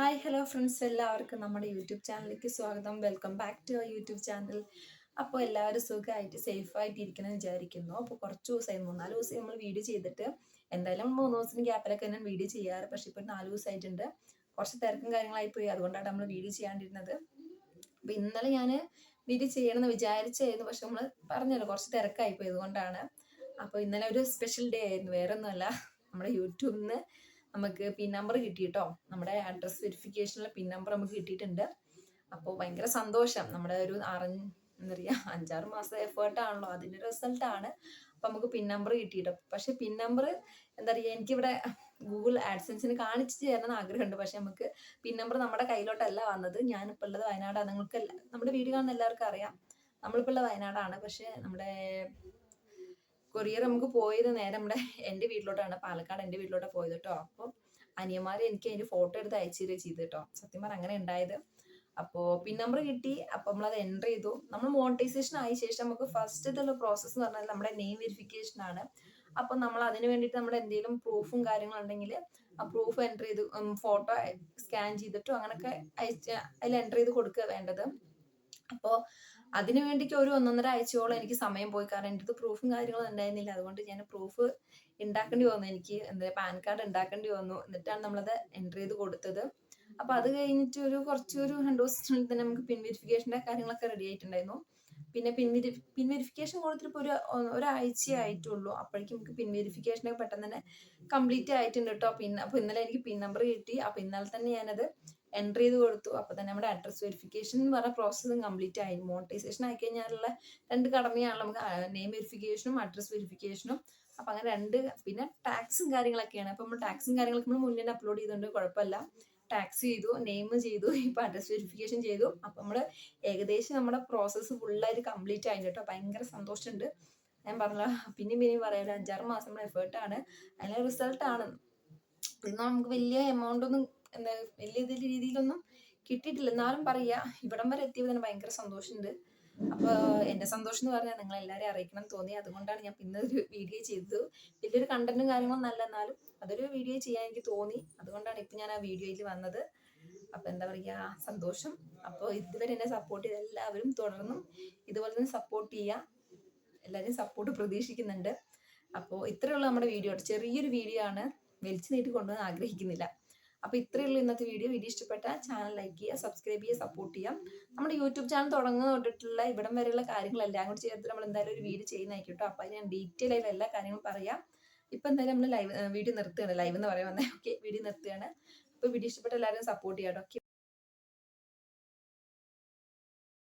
Hi hello friends എല്ലാവർക്കും നമ്മുടെ YouTube ചാനലിലേക്ക് സ്വാഗതം. Welcome back to our YouTube channel. അപ്പോൾ എല്ലാവരും സുഖമായിട്ട് സേഫായിട്ട് ഇരിക്കണം വിചാരിക്കുന്നു. അപ്പോൾ കുറച്ച് ദിവസമായി മൂന്നാൽ ദിവസം നമ്മൾ വീഡിയോ ചെയ്തിട്ട് എന്തായാലും മൂന്ന് ദിവസത്തിന് ഗ്യാപ്പിലൊക്കെ തന്നെ വീഡിയോ ചെയ്യാറ്. പക്ഷേ ഇപ്പോൾ നാല് ദിവസമായിട്ടുണ്ട്. കുറച്ച് തിരക്കും കാര്യങ്ങളായി പോയി. അതുകൊണ്ടാണ് നമ്മൾ വീഡിയോ ചെയ്യാണ്ടിരുന്നത്. അപ്പോൾ ഇന്നലെ ഞാൻ വീഡിയോ ചെയ്യണമെന്ന് വിചാരിച്ചായിരുന്നു. പക്ഷെ നമ്മൾ പറഞ്ഞല്ലോ കുറച്ച് തിരക്കായി പോയി. അതുകൊണ്ടാണ്. അപ്പോൾ ഇന്നലെ ഒരു സ്പെഷ്യൽ ഡേ ആയിരുന്നു. വേറെ ഒന്നുമല്ല നമ്മുടെ യൂട്യൂബിൽ നിന്ന് നമുക്ക് പിൻ നമ്പർ കിട്ടിയിട്ടോ? നമ്മുടെ അഡ്രസ് വെരിഫിക്കേഷനിലെ പിൻ നമ്പർ നമുക്ക് കിട്ടിയിട്ടുണ്ട്. അപ്പോൾ ഭയങ്കര സന്തോഷം. നമ്മുടെ ഒരു അറി എന്താ പറയുക അഞ്ചാറ് മാസം എഫേർട്ടാണല്ലോ അതിന്റെ റിസൾട്ടാണ് അപ്പം നമുക്ക് പിൻ നമ്പർ കിട്ടിയിട്ടോ? പക്ഷേ പിൻ നമ്പർ എന്താ പറയുക എനിക്കിവിടെ ഗൂഗിൾ ആഡ്സൻസിന് കാണിച്ചു തരണം ആഗ്രഹമുണ്ട്. പക്ഷെ നമുക്ക് പിൻ നമ്പർ നമ്മുടെ കയ്യിലോട്ടല്ല വന്നത്. ഞാനിപ്പോൾ ഉള്ളത് വയനാടാണ്. നിങ്ങൾക്ക് നമ്മുടെ വീട് കാണുന്ന എല്ലാവർക്കും അറിയാം. നമ്മളിപ്പോൾ ഉള്ളത് വയനാടാണ്. പക്ഷേ നമ്മുടെ കൊറിയർ നമുക്ക് പോയത് നേരെ നമ്മുടെ എന്റെ വീട്ടിലോട്ടാണ്. പാലക്കാട് എന്റെ വീട്ടിലോട്ടാണ് പോയത് കേട്ടോ അപ്പോൾ അനിയന്മാർ എനിക്ക് അതിന്റെ ഫോട്ടോ എടുത്ത് അയച്ചു തരിക ചെയ്ത് കേട്ടോ സത്യം പറഞ്ഞാൽ അങ്ങനെ ഉണ്ടായത്. അപ്പോൾ പിൻ നമ്പർ കിട്ടി. അപ്പോൾ അത് എന്റർ ചെയ്തു. നമ്മൾ മോണിറ്റൈസേഷൻ ആയ ശേഷം നമുക്ക് ഫസ്റ്റ് ഇതുള്ള പ്രോസസ്സ് എന്ന് പറഞ്ഞാൽ നമ്മുടെ നെയിം വെരിഫിക്കേഷൻ ആണ്. അപ്പോൾ നമ്മൾ അതിന് വേണ്ടിയിട്ട് നമ്മൾ എന്തെങ്കിലും പ്രൂഫും കാര്യങ്ങളും ഉണ്ടെങ്കിൽ ആ പ്രൂഫ് എന്റർ ചെയ്ത് ഫോട്ടോ സ്കാൻ ചെയ്തിട്ടോ അങ്ങനെയൊക്കെ അയച്ച് അതിൽ എന്റർ ചെയ്ത് കൊടുക്കുക വേണ്ടത്. അപ്പോൾ അതിനു വേണ്ടിക്ക് ഒരു ഒന്നൊന്നര ആഴ്ചയോളം എനിക്ക് സമയം പോയി. കാരണം എന്റെ അടുത്ത് പ്രൂഫും കാര്യങ്ങളും ഉണ്ടായിരുന്നില്ല. അതുകൊണ്ട് ഞാൻ പ്രൂഫ് ഉണ്ടാക്കേണ്ടി വന്നു. എനിക്ക് എന്താ പാൻ കാർഡ് ഉണ്ടാക്കേണ്ടി വന്നു. എന്നിട്ടാണ് നമ്മളത് എൻട്രി ചെയ്ത് കൊടുത്തത്. അപ്പൊ അത് കഴിഞ്ഞിട്ട് ഒരു കുറച്ചൊരു രണ്ട് ദിവസത്തിനുള്ളിൽ തന്നെ നമുക്ക് പിൻ വെരിഫിക്കേഷന്റെ കാര്യങ്ങളൊക്കെ റെഡി ആയിട്ടുണ്ടായിരുന്നു. പിന്നെ പിൻ പിൻ വെരിഫിക്കേഷൻ കൊടുത്തിട്ട് ഇപ്പോൾ ഒരു ഒരാഴ്ച ആയിട്ടുള്ളൂ. അപ്പോഴേക്കും നമുക്ക് പിൻ വെരിഫിക്കേഷനൊക്കെ പെട്ടെന്ന് തന്നെ കംപ്ലീറ്റ് ആയിട്ടുണ്ട് കേട്ടോ പിന്നെ അപ്പോൾ ഇന്നലെ എനിക്ക് പിൻ നമ്പർ കിട്ടി. അപ്പോൾ ഇന്നലെ തന്നെ ഞാനത് എന്റർ ചെയ്ത് കൊടുത്തു. അപ്പോൾ തന്നെ നമ്മുടെ അഡ്രസ് വെരിഫിക്കേഷൻ എന്ന് പറഞ്ഞ പ്രോസസ്സും കംപ്ലീറ്റ് ആയി. മോണിറ്റൈസേഷൻ ആയി കഴിഞ്ഞാലുള്ള രണ്ട് കടമയാണല്ലോ നമുക്ക് നെയിം വെരിഫിക്കേഷനും അഡ്രസ് വെരിഫിക്കേഷനും അപ്പോൾ അങ്ങനെ രണ്ട് പിന്നെ ടാക്സും കാര്യങ്ങളൊക്കെയാണ്. അപ്പോൾ നമ്മൾ ടാക്സും കാര്യങ്ങളൊക്കെ നമ്മൾ മുന്നേ അപ്ലോഡ് ചെയ്തുകൊണ്ട് കുഴപ്പമില്ല. ടാക്സ് ചെയ്തു നെയിം ചെയ്തു ഇപ്പം അഡ്രസ് വെരിഫിക്കേഷൻ ചെയ്തു. അപ്പോൾ നമ്മൾ ഏകദേശം നമ്മുടെ പ്രോസസ്സ് ഫുള്ളായിട്ട് കംപ്ലീറ്റ് ആയിട്ട് കേട്ടോ. ഭയങ്കര സന്തോഷമുണ്ട്. ഞാൻ പറഞ്ഞ പിന്നെയും പിന്നെയും പറയാം അഞ്ചാറ് മാസം എഫേർട്ടാണ് അതിലെ റിസൾട്ടാണ് ഇന്ന് നമുക്ക് വലിയ എമൗണ്ട് ഒന്നും എന്താ വലിയ ഇതിൽ രീതിയിലൊന്നും കിട്ടിയിട്ടില്ല. എന്നാലും പറയാ ഇവിടം വരെ എത്തിയപ്പോൾ തന്നെ ഭയങ്കര സന്തോഷമുണ്ട്. അപ്പോൾ എന്റെ സന്തോഷം എന്ന് പറഞ്ഞാൽ നിങ്ങൾ എല്ലാവരെയും അറിയിക്കണം തോന്നി. അതുകൊണ്ടാണ് ഞാൻ പിന്നെ ഒരു വീഡിയോ ചെയ്തത്. വലിയൊരു കണ്ടന്റും കാര്യങ്ങളും നല്ല എന്നാലും അതൊരു വീഡിയോ ചെയ്യാൻ എനിക്ക് തോന്നി. അതുകൊണ്ടാണ് ഇപ്പം ഞാൻ ആ വീഡിയോയിൽ വന്നത്. അപ്പോൾ എന്താ പറയുക സന്തോഷം. അപ്പോൾ ഇതുവരെ എന്നെ സപ്പോർട്ട് ചെയ്ത എല്ലാവരും തുടർന്നും ഇതുപോലെ തന്നെ സപ്പോർട്ട് ചെയ്യുക എല്ലാവരും സപ്പോർട്ട് പ്രതീക്ഷിക്കുന്നുണ്ട്. അപ്പോൾ ഇത്രയുള്ള നമ്മുടെ വീഡിയോ ചെറിയൊരു വീഡിയോ ആണ്. വലിച്ചു നീട്ടി കൊണ്ടുപോകാൻ ആഗ്രഹിക്കുന്നില്ല. അപ്പോൾ ഉള്ളൂ ഇന്നത്തെ വീഡിയോ വീഡിയോ ഇഷ്ടപ്പെട്ട ചാനൽ ലൈക്ക് ചെയ്യുക സബ്സ്ക്രൈബ് ചെയ്യുക സപ്പോർട്ട് ചെയ്യാം നമ്മുടെ യൂട്യൂബ് ചാനൽ തുടങ്ങുന്ന തൊട്ടിട്ടുള്ള ഇവിടം വരെയുള്ള കാര്യങ്ങളെല്ലാം കൂടി ചേർത്ത് നമ്മൾ എന്തായാലും ഒരു വീഡിയോ ചെയ്യുന്നതായിരിക്കും കേട്ടോ അപ്പോൾ ഞാൻ ഡീറ്റെയിൽ ആയിട്ട് എല്ലാ കാര്യങ്ങളും പറയാം. ഇപ്പൊ എന്തായാലും നമ്മൾ ലൈവ് വീഡിയോ നിർത്തുകയാണ്. ലൈവ് എന്ന് പറയാൻ വന്നേ. ഓക്കെ വീഡിയോ നിർത്തുകയാണ്. അപ്പോൾ വീഡിയോ ഇഷ്ടപ്പെട്ട എല്ലാവരും സപ്പോർട്ട് ചെയ്യാം ഓക്കെ